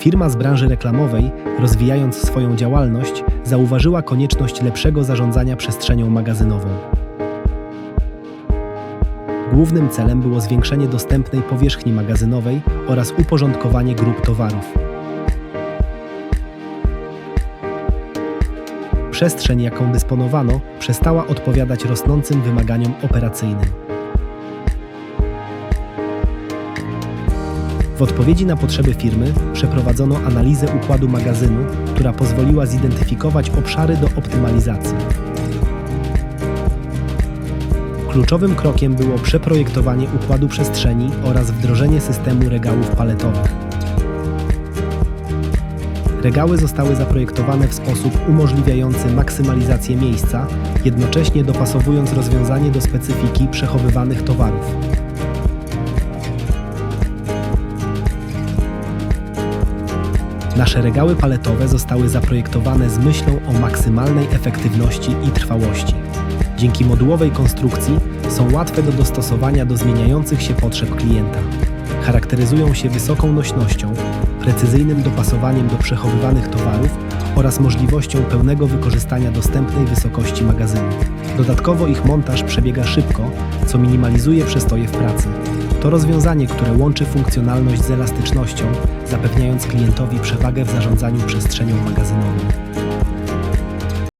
Firma z branży reklamowej, rozwijając swoją działalność, zauważyła konieczność lepszego zarządzania przestrzenią magazynową. Głównym celem było zwiększenie dostępnej powierzchni magazynowej oraz uporządkowanie grup towarów. Przestrzeń, jaką dysponowano, przestała odpowiadać rosnącym wymaganiom operacyjnym. W odpowiedzi na potrzeby firmy przeprowadzono analizę układu magazynu, która pozwoliła zidentyfikować obszary do optymalizacji. Kluczowym krokiem było przeprojektowanie układu przestrzeni oraz wdrożenie systemu regałów paletowych. Regały zostały zaprojektowane w sposób umożliwiający maksymalizację miejsca, jednocześnie dopasowując rozwiązanie do specyfiki przechowywanych towarów. Nasze regały paletowe zostały zaprojektowane z myślą o maksymalnej efektywności i trwałości. Dzięki modułowej konstrukcji są łatwe do dostosowania do zmieniających się potrzeb klienta. Charakteryzują się wysoką nośnością, precyzyjnym dopasowaniem do przechowywanych towarów oraz możliwością pełnego wykorzystania dostępnej wysokości magazynu. Dodatkowo ich montaż przebiega szybko, co minimalizuje przestoje w pracy. To rozwiązanie, które łączy funkcjonalność z elastycznością, zapewniając klientowi przewagę w zarządzaniu przestrzenią magazynową.